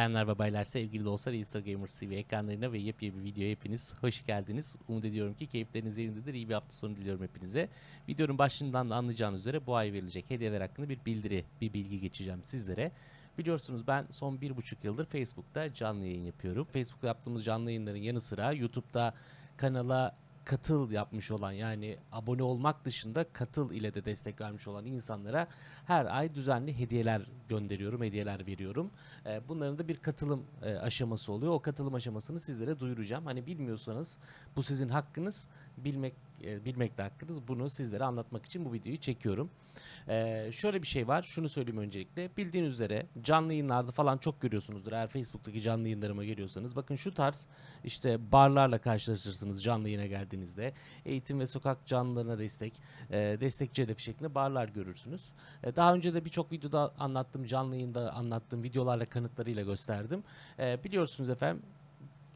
Bayanlar ve baylar, sevgili dostlar, Insta Gamers TV ekranlarına ve yepyeni bir videoya hepiniz hoş geldiniz. Umut ediyorum ki keyifleriniz yerindedir. İyi bir hafta sonu diliyorum hepinize. Videonun başından da anlayacağınız üzere bu ay verilecek hediyeler hakkında bir bildiri, bir bilgi geçeceğim sizlere. Biliyorsunuz ben son bir buçuk yıldır Facebook'ta canlı yayın yapıyorum. Facebook'ta yaptığımız canlı yayınların yanı sıra YouTube'da kanala katıl yapmış olan yani abone olmak dışında katıl ile de destek vermiş olan insanlara her ay düzenli hediyeler gönderiyorum, hediyeler veriyorum. E, bunların da bir katılım e, aşaması oluyor. O katılım aşamasını sizlere duyuracağım. Hani bilmiyorsanız bu sizin hakkınız, bilmek e, bilmek de hakkınız. Bunu sizlere anlatmak için bu videoyu çekiyorum. E, şöyle bir şey var, şunu söyleyeyim öncelikle. Bildiğiniz üzere canlı yayınlarda falan çok görüyorsunuzdur. Eğer Facebook'taki canlı yayınlarıma geliyorsanız. Bakın şu tarz işte barlarla karşılaşırsınız canlı yayına geldiğinizde. Eğitim ve sokak canlılarına destek, e, destekçi hedefi şeklinde barlar görürsünüz. E, daha önce de birçok videoda anlattım, canlı yayında anlattığım videolarla kanıtlarıyla gösterdim. E, biliyorsunuz efendim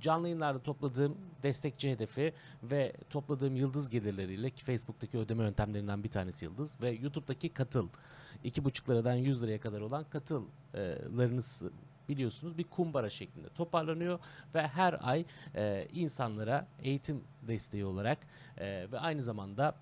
canlı yayınlarda topladığım destekçi hedefi ve topladığım yıldız gelirleriyle ki Facebook'taki ödeme yöntemlerinden bir tanesi yıldız ve YouTube'daki katıl. 2,5 liradan 100 liraya kadar olan katıllarınız biliyorsunuz bir kumbara şeklinde toparlanıyor ve her ay e, insanlara eğitim desteği olarak e, ve aynı zamanda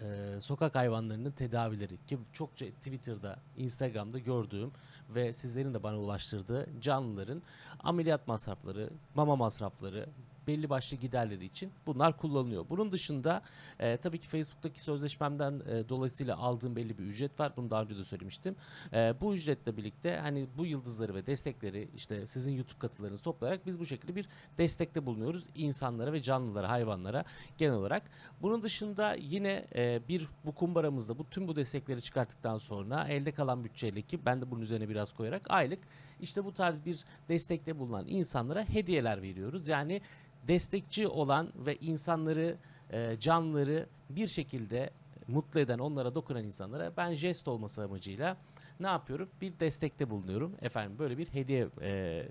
e, sokak hayvanlarının tedavileri ki çokça Twitter'da, Instagram'da gördüğüm ve sizlerin de bana ulaştırdığı canlıların ameliyat masrafları, mama masrafları, belli başlı giderleri için bunlar kullanılıyor. Bunun dışında e, tabii ki Facebook'taki sözleşmemden e, dolayısıyla aldığım belli bir ücret var. Bunu daha önce de söylemiştim. E, bu ücretle birlikte hani bu yıldızları ve destekleri işte sizin YouTube katılarınızı toplayarak biz bu şekilde bir destekte bulunuyoruz insanlara ve canlılara, hayvanlara genel olarak. Bunun dışında yine e, bir bu kumbaramızda bu tüm bu destekleri çıkarttıktan sonra elde kalan bütçeyle ki ben de bunun üzerine biraz koyarak aylık işte bu tarz bir destekte bulunan insanlara hediyeler veriyoruz. Yani destekçi olan ve insanları, e, canlıları bir şekilde mutlu eden, onlara dokunan insanlara ben jest olması amacıyla ne yapıyorum? Bir destekte bulunuyorum. Efendim böyle bir hediye e,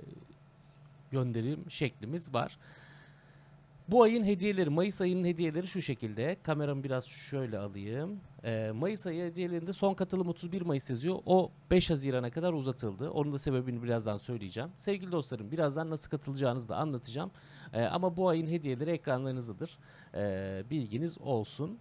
gönderim şeklimiz var. Bu ayın hediyeleri, Mayıs ayının hediyeleri şu şekilde. Kameramı biraz şöyle alayım. Ee, Mayıs ayı hediyelerinde son katılım 31 Mayıs yazıyor. O 5 Haziran'a kadar uzatıldı. Onun da sebebini birazdan söyleyeceğim. Sevgili dostlarım birazdan nasıl katılacağınızı da anlatacağım. Ee, ama bu ayın hediyeleri ekranlarınızdadır. Ee, bilginiz olsun.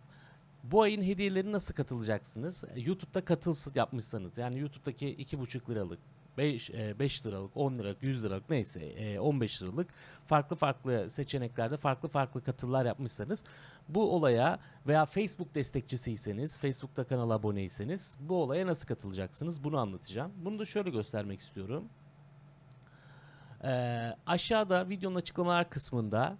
Bu ayın hediyeleri nasıl katılacaksınız? YouTube'da katıl yapmışsanız yani YouTube'daki 2,5 liralık 5, 5 liralık, 10 liralık, 100 liralık neyse e, 15 liralık farklı farklı seçeneklerde farklı farklı katıllar yapmışsanız bu olaya veya Facebook destekçisiyseniz, Facebook'ta kanala aboneyseniz bu olaya nasıl katılacaksınız bunu anlatacağım. Bunu da şöyle göstermek istiyorum. Ee, aşağıda videonun açıklamalar kısmında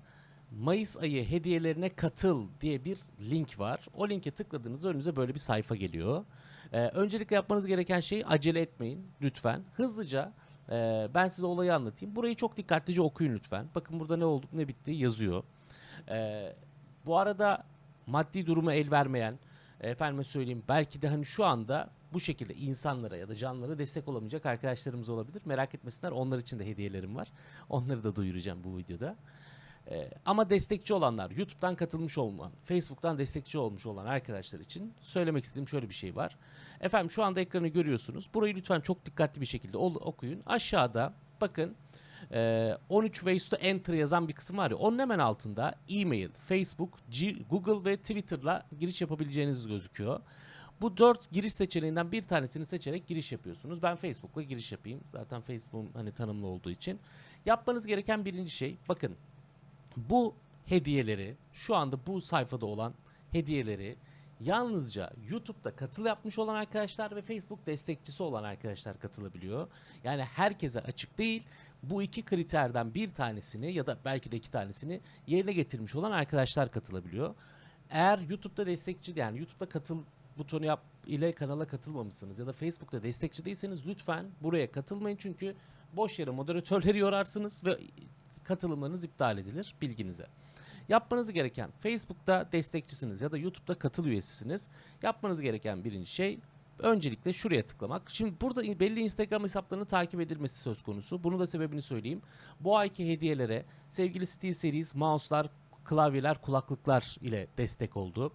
Mayıs ayı hediyelerine katıl diye bir link var. O linke tıkladığınızda önünüze böyle bir sayfa geliyor. Ee, öncelikle yapmanız gereken şey acele etmeyin lütfen. Hızlıca e, ben size olayı anlatayım. Burayı çok dikkatlice okuyun lütfen. Bakın burada ne oldu ne bitti yazıyor. Ee, bu arada maddi durumu el vermeyen, efendime söyleyeyim belki de hani şu anda bu şekilde insanlara ya da canlılara destek olamayacak arkadaşlarımız olabilir. Merak etmesinler onlar için de hediyelerim var. Onları da duyuracağım bu videoda. Ee, ama destekçi olanlar, YouTube'dan katılmış olman, Facebook'tan destekçi olmuş olan arkadaşlar için söylemek istediğim şöyle bir şey var. Efendim şu anda ekranı görüyorsunuz. Burayı lütfen çok dikkatli bir şekilde okuyun. Aşağıda bakın e, 13 ways to enter yazan bir kısım var ya onun hemen altında e-mail, Facebook, G- Google ve Twitter'la giriş yapabileceğiniz gözüküyor. Bu dört giriş seçeneğinden bir tanesini seçerek giriş yapıyorsunuz. Ben Facebook'la giriş yapayım. Zaten Facebook'um hani tanımlı olduğu için. Yapmanız gereken birinci şey bakın bu hediyeleri şu anda bu sayfada olan hediyeleri yalnızca YouTube'da katıl yapmış olan arkadaşlar ve Facebook destekçisi olan arkadaşlar katılabiliyor. Yani herkese açık değil. Bu iki kriterden bir tanesini ya da belki de iki tanesini yerine getirmiş olan arkadaşlar katılabiliyor. Eğer YouTube'da destekçi yani YouTube'da katıl butonu yap ile kanala katılmamışsınız ya da Facebook'ta destekçi değilseniz lütfen buraya katılmayın çünkü boş yere moderatörleri yorarsınız ve katılımlarınız iptal edilir bilginize. Yapmanız gereken Facebook'ta destekçisiniz ya da YouTube'da katıl üyesisiniz. Yapmanız gereken birinci şey öncelikle şuraya tıklamak. Şimdi burada belli Instagram hesaplarının takip edilmesi söz konusu. Bunu da sebebini söyleyeyim. Bu ayki hediyelere sevgili SteelSeries mouse'lar, klavyeler, kulaklıklar ile destek oldu.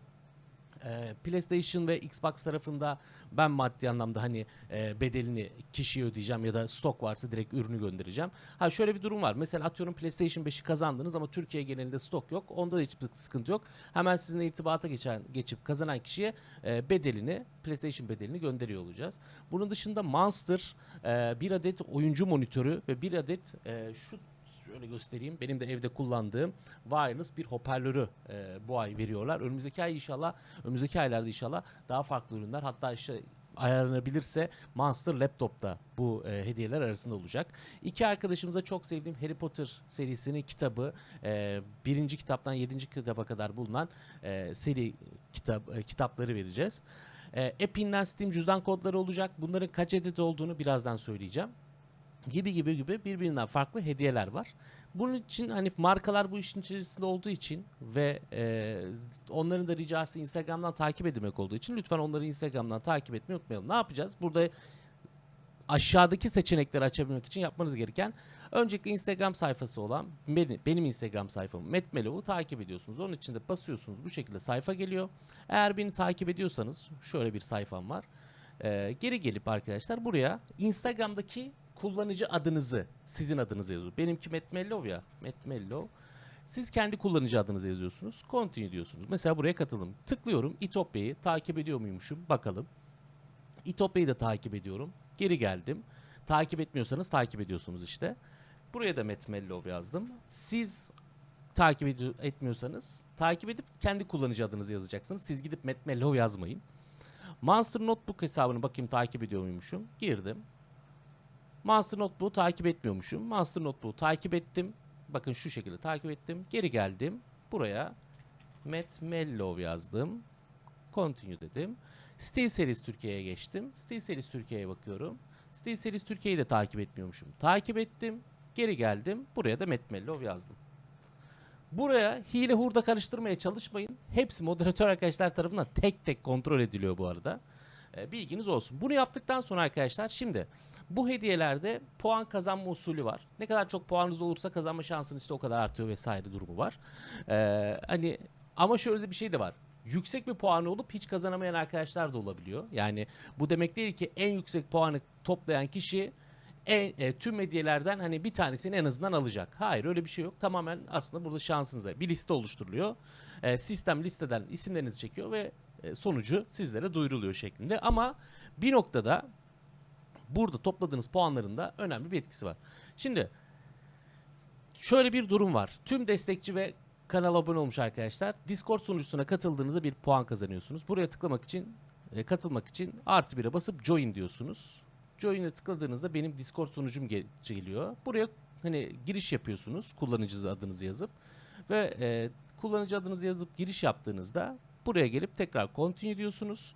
E, PlayStation ve Xbox tarafında ben maddi anlamda hani e, bedelini kişiye ödeyeceğim ya da stok varsa direkt ürünü göndereceğim. Ha şöyle bir durum var. Mesela atıyorum PlayStation 5'i kazandınız ama Türkiye genelinde stok yok. Onda da hiçbir sıkıntı yok. Hemen sizinle irtibata geçen geçip kazanan kişiye e, bedelini PlayStation bedelini gönderiyor olacağız. Bunun dışında Monster e, bir adet oyuncu monitörü ve bir adet e, şu şöyle göstereyim. Benim de evde kullandığım wireless bir hoparlörü e, bu ay veriyorlar. Önümüzdeki ay inşallah, önümüzdeki aylarda inşallah daha farklı ürünler hatta işte ayarlanabilirse Monster Laptop'ta bu e, hediyeler arasında olacak. İki arkadaşımıza çok sevdiğim Harry Potter serisinin kitabı e, birinci kitaptan yedinci kitaba kadar bulunan e, seri kitap e, kitapları vereceğiz. E, App'inden Steam cüzdan kodları olacak. Bunların kaç adet olduğunu birazdan söyleyeceğim gibi gibi gibi birbirinden farklı hediyeler var. Bunun için hani markalar bu işin içerisinde olduğu için ve e, onların da ricası Instagram'dan takip edilmek olduğu için lütfen onları Instagram'dan takip etmeyi unutmayalım. Ne yapacağız? Burada aşağıdaki seçenekleri açabilmek için yapmanız gereken öncelikle Instagram sayfası olan benim, benim Instagram sayfam Metmelov'u takip ediyorsunuz. Onun içinde basıyorsunuz bu şekilde sayfa geliyor. Eğer beni takip ediyorsanız şöyle bir sayfam var. Ee, geri gelip arkadaşlar buraya Instagram'daki kullanıcı adınızı sizin adınızı yazıyor. Benimki Metmellov ya. Metmellov. Siz kendi kullanıcı adınızı yazıyorsunuz. Continue diyorsunuz. Mesela buraya katılım. Tıklıyorum. İtopya'yı takip ediyor muymuşum? Bakalım. İtopya'yı da takip ediyorum. Geri geldim. Takip etmiyorsanız takip ediyorsunuz işte. Buraya da Metmellov yazdım. Siz takip ediyor, etmiyorsanız takip edip kendi kullanıcı adınızı yazacaksınız. Siz gidip Metmellov yazmayın. Monster Notebook hesabını bakayım takip ediyor muymuşum? Girdim. Monster Notebook'u takip etmiyormuşum. Monster Notebook'u takip ettim. Bakın şu şekilde takip ettim. Geri geldim. Buraya Matt Mellow yazdım. Continue dedim. Steel Series Türkiye'ye geçtim. Steel Series Türkiye'ye bakıyorum. Steel Series Türkiye'yi de takip etmiyormuşum. Takip ettim. Geri geldim. Buraya da Matt Mellow yazdım. Buraya hile hurda karıştırmaya çalışmayın. Hepsi moderatör arkadaşlar tarafından tek tek kontrol ediliyor bu arada. Ee, bilginiz olsun. Bunu yaptıktan sonra arkadaşlar şimdi bu hediyelerde puan kazanma usulü var. Ne kadar çok puanınız olursa kazanma şansınız işte o kadar artıyor vesaire durumu var. Ee, hani ama şöyle de bir şey de var. Yüksek bir puanı olup hiç kazanamayan arkadaşlar da olabiliyor. Yani bu demek değil ki en yüksek puanı toplayan kişi en, e, tüm hediyelerden hani bir tanesini en azından alacak. Hayır öyle bir şey yok. Tamamen aslında burada şansınızda bir liste oluşturuluyor. E, sistem listeden isimlerinizi çekiyor ve e, sonucu sizlere duyuruluyor şeklinde. Ama bir noktada burada topladığınız puanların da önemli bir etkisi var. Şimdi şöyle bir durum var. Tüm destekçi ve kanala abone olmuş arkadaşlar Discord sunucusuna katıldığınızda bir puan kazanıyorsunuz. Buraya tıklamak için e, katılmak için artı bire basıp join diyorsunuz. Join'e tıkladığınızda benim Discord sunucum gel- geliyor. Buraya hani giriş yapıyorsunuz kullanıcı adınızı yazıp ve e, kullanıcı adınızı yazıp giriş yaptığınızda buraya gelip tekrar continue diyorsunuz.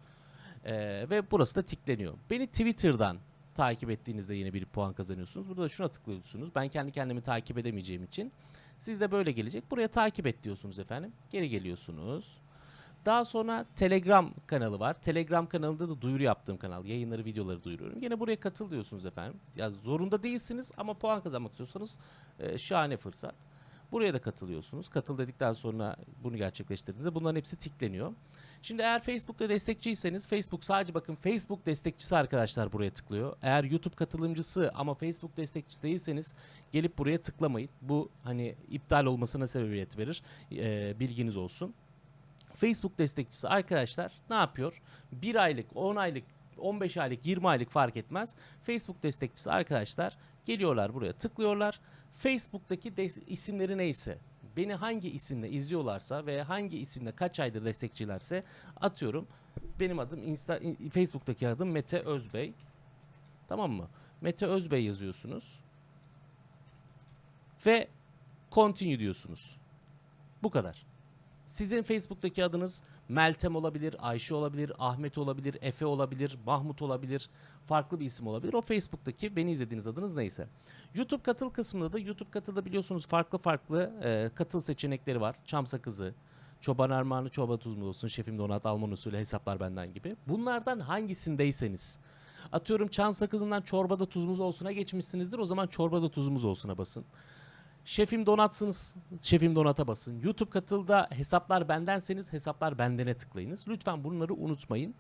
E, ve burası da tikleniyor. Beni Twitter'dan takip ettiğinizde yine bir puan kazanıyorsunuz. Burada da şuna tıklıyorsunuz. Ben kendi kendimi takip edemeyeceğim için siz de böyle gelecek. Buraya takip et diyorsunuz efendim. Geri geliyorsunuz. Daha sonra Telegram kanalı var. Telegram kanalında da duyuru yaptığım kanal. Yayınları, videoları duyuruyorum. Yine buraya katıl diyorsunuz efendim. Ya zorunda değilsiniz ama puan kazanmak istiyorsanız e, şahane fırsat. Buraya da katılıyorsunuz. Katıl dedikten sonra bunu gerçekleştirdiğinizde bunların hepsi tikleniyor. Şimdi eğer Facebook'ta destekçiyseniz Facebook sadece bakın Facebook destekçisi arkadaşlar buraya tıklıyor. Eğer YouTube katılımcısı ama Facebook destekçisi değilseniz gelip buraya tıklamayın. Bu hani iptal olmasına sebebiyet verir. E, bilginiz olsun. Facebook destekçisi arkadaşlar ne yapıyor? 1 aylık, 10 aylık, 15 aylık, 20 aylık fark etmez. Facebook destekçisi arkadaşlar geliyorlar buraya tıklıyorlar. Facebook'taki isimleri neyse beni hangi isimle izliyorlarsa ve hangi isimle kaç aydır destekçilerse atıyorum. Benim adım Insta, in- Facebook'taki adım Mete Özbey. Tamam mı? Mete Özbey yazıyorsunuz. Ve continue diyorsunuz. Bu kadar. Sizin Facebook'taki adınız Meltem olabilir, Ayşe olabilir, Ahmet olabilir, Efe olabilir, Mahmut olabilir, farklı bir isim olabilir. O Facebook'taki beni izlediğiniz adınız neyse. YouTube katıl kısmında da YouTube katılda biliyorsunuz farklı farklı e, katıl seçenekleri var. Çam sakızı, çoban armağanı, çorba tuz mu olsun, şefim donat, Alman usulü hesaplar benden gibi. Bunlardan hangisindeyseniz Atıyorum çam sakızından çorbada tuzumuz olsuna geçmişsinizdir. O zaman çorbada tuzumuz olsuna basın. Şefim donatsınız. Şefim donata basın. YouTube katılda hesaplar bendenseniz hesaplar bendene tıklayınız. Lütfen bunları unutmayın.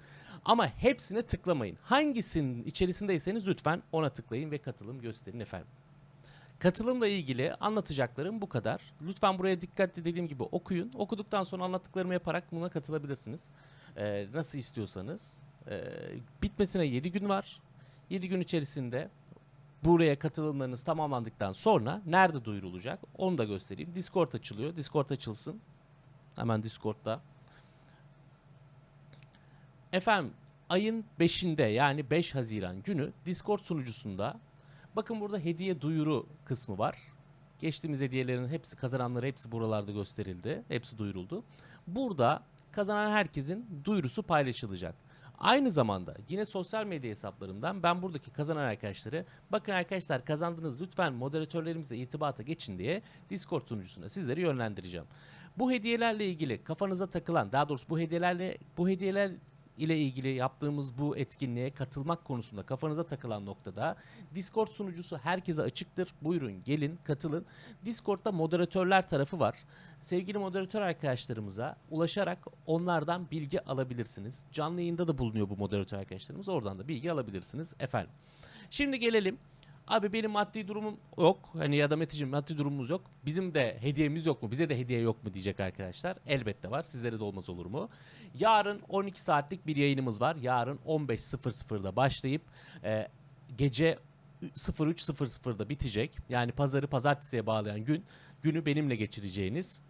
Ama hepsine tıklamayın. Hangisinin içerisindeyseniz lütfen ona tıklayın ve katılım gösterin efendim. Katılımla ilgili anlatacaklarım bu kadar. Lütfen buraya dikkatli dediğim gibi okuyun. Okuduktan sonra anlattıklarımı yaparak buna katılabilirsiniz. Ee, nasıl istiyorsanız. Ee, bitmesine 7 gün var. 7 gün içerisinde buraya katılımlarınız tamamlandıktan sonra nerede duyurulacak onu da göstereyim. Discord açılıyor. Discord açılsın. Hemen Discord'da. Efendim ayın 5'inde yani 5 Haziran günü Discord sunucusunda bakın burada hediye duyuru kısmı var. Geçtiğimiz hediyelerin hepsi kazananları hepsi buralarda gösterildi. Hepsi duyuruldu. Burada kazanan herkesin duyurusu paylaşılacak. Aynı zamanda yine sosyal medya hesaplarımdan ben buradaki kazanan arkadaşları bakın arkadaşlar kazandınız lütfen moderatörlerimizle irtibata geçin diye Discord sunucusuna sizleri yönlendireceğim. Bu hediyelerle ilgili kafanıza takılan daha doğrusu bu hediyelerle bu hediyeler ile ilgili yaptığımız bu etkinliğe katılmak konusunda kafanıza takılan noktada Discord sunucusu herkese açıktır. Buyurun gelin katılın. Discord'da moderatörler tarafı var. Sevgili moderatör arkadaşlarımıza ulaşarak onlardan bilgi alabilirsiniz. Canlı yayında da bulunuyor bu moderatör arkadaşlarımız. Oradan da bilgi alabilirsiniz efendim. Şimdi gelelim. Abi benim maddi durumum yok. Hani ya da Meteciğim maddi durumumuz yok. Bizim de hediyemiz yok mu? Bize de hediye yok mu diyecek arkadaşlar. Elbette var. Sizlere de olmaz olur mu? Yarın 12 saatlik bir yayınımız var. Yarın 15.00'da başlayıp e, gece 03.00'da bitecek. Yani pazarı pazartesiye bağlayan gün günü benimle geçireceğiniz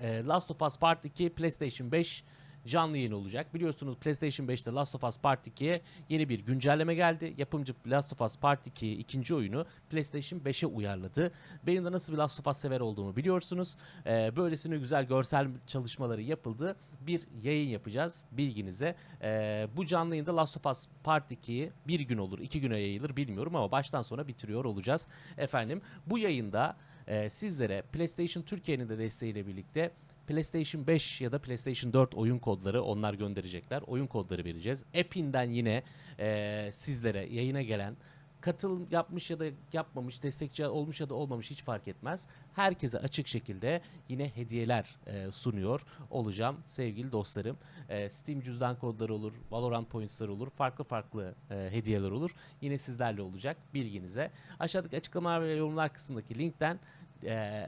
e, Last of Us Part 2 PlayStation 5 canlı yayın olacak. Biliyorsunuz PlayStation 5'te Last of Us Part 2'ye yeni bir güncelleme geldi. Yapımcı Last of Us Part 2 ikinci oyunu PlayStation 5'e uyarladı. Benim de nasıl bir Last of Us sever olduğumu biliyorsunuz. Ee, böylesine güzel görsel çalışmaları yapıldı. Bir yayın yapacağız bilginize. Ee, bu canlı yayında Last of Us Part 2'yi bir gün olur, iki güne yayılır bilmiyorum ama baştan sona bitiriyor olacağız. Efendim bu yayında e, sizlere PlayStation Türkiye'nin de desteğiyle birlikte PlayStation 5 ya da PlayStation 4 oyun kodları onlar gönderecekler. Oyun kodları vereceğiz. App'inden yine e, sizlere yayına gelen katılım yapmış ya da yapmamış, destekçi olmuş ya da olmamış hiç fark etmez. Herkese açık şekilde yine hediyeler e, sunuyor olacağım sevgili dostlarım. E, Steam cüzdan kodları olur, Valorant points'lar olur, farklı farklı e, hediyeler olur. Yine sizlerle olacak bilginize. Aşağıdaki açıklamalar ve yorumlar kısmındaki linkten e,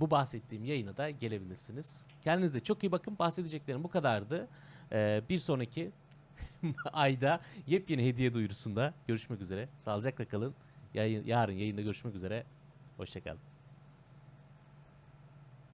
bu bahsettiğim yayına da gelebilirsiniz. Kendinize çok iyi bakın. Bahsedeceklerim bu kadardı. Ee, bir sonraki ayda yepyeni hediye duyurusunda görüşmek üzere. Sağlıcakla kalın. Yarın yayında görüşmek üzere. Hoşçakalın.